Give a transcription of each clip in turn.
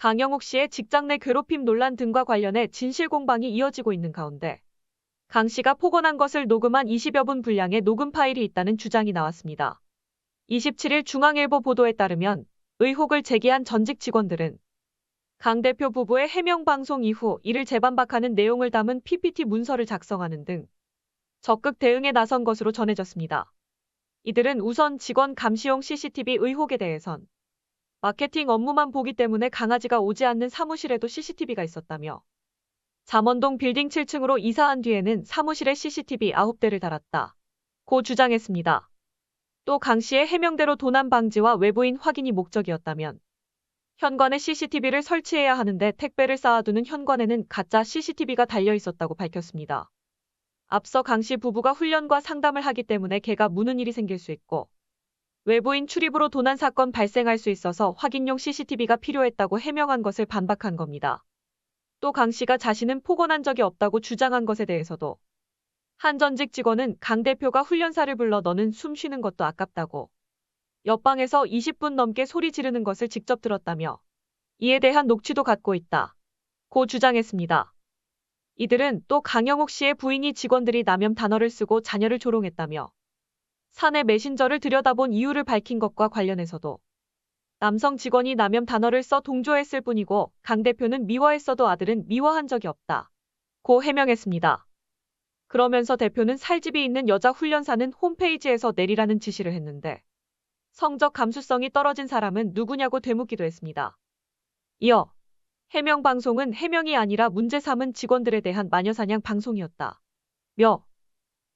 강영욱 씨의 직장 내 괴롭힘 논란 등과 관련해 진실 공방이 이어지고 있는 가운데 강 씨가 폭언한 것을 녹음한 20여 분 분량의 녹음 파일이 있다는 주장이 나왔습니다. 27일 중앙일보 보도에 따르면 의혹을 제기한 전직 직원들은 강 대표 부부의 해명 방송 이후 이를 재반박하는 내용을 담은 PPT 문서를 작성하는 등 적극 대응에 나선 것으로 전해졌습니다. 이들은 우선 직원 감시용 CCTV 의혹에 대해선 마케팅 업무만 보기 때문에 강아지가 오지 않는 사무실에도 CCTV가 있었다며 잠원동 빌딩 7층으로 이사한 뒤에는 사무실에 CCTV 9대를 달았다. 고 주장했습니다. 또 강 씨의 해명대로 도난 방지와 외부인 확인이 목적이었다면 현관에 CCTV를 설치해야 하는데 택배를 쌓아두는 현관에는 가짜 CCTV가 달려 있었다고 밝혔습니다. 앞서 강 씨 부부가 훈련과 상담을 하기 때문에 개가 무는 일이 생길 수 있고 외부인 출입으로 도난 사건 발생할 수 있어서 확인용 CCTV가 필요했다고 해명한 것을 반박한 겁니다. 또 강 씨가 자신은 폭언한 적이 없다고 주장한 것에 대해서도 한 전직 직원은 강 대표가 훈련사를 불러 너는 숨 쉬는 것도 아깝다고 옆방에서 20분 넘게 소리 지르는 것을 직접 들었다며 이에 대한 녹취도 갖고 있다. 고 주장했습니다. 이들은 또 강영욱 씨의 부인이 직원들이 남염 단어를 쓰고 자녀를 조롱했다며 사내 메신저를 들여다본 이유를 밝힌 것과 관련해서도 남성 직원이 남염 단어를 써 동조했을 뿐이고 강 대표는 미워했어도 아들은 미워한 적이 없다. 고 해명했습니다. 그러면서 대표는 살집이 있는 여자 훈련사는 홈페이지에서 내리라는 지시를 했는데 성적 감수성이 떨어진 사람은 누구냐고 되묻기도 했습니다. 이어 해명 방송은 해명이 아니라 문제 삼은 직원들에 대한 마녀사냥 방송이었다. 며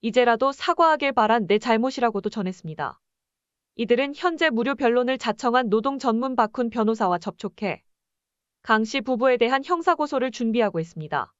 이제라도 사과하길 바란 내 잘못이라고도 전했습니다. 이들은 현재 무료 변론을 자청한 노동 전문 박훈 변호사와 접촉해 강 씨 부부에 대한 형사고소를 준비하고 있습니다.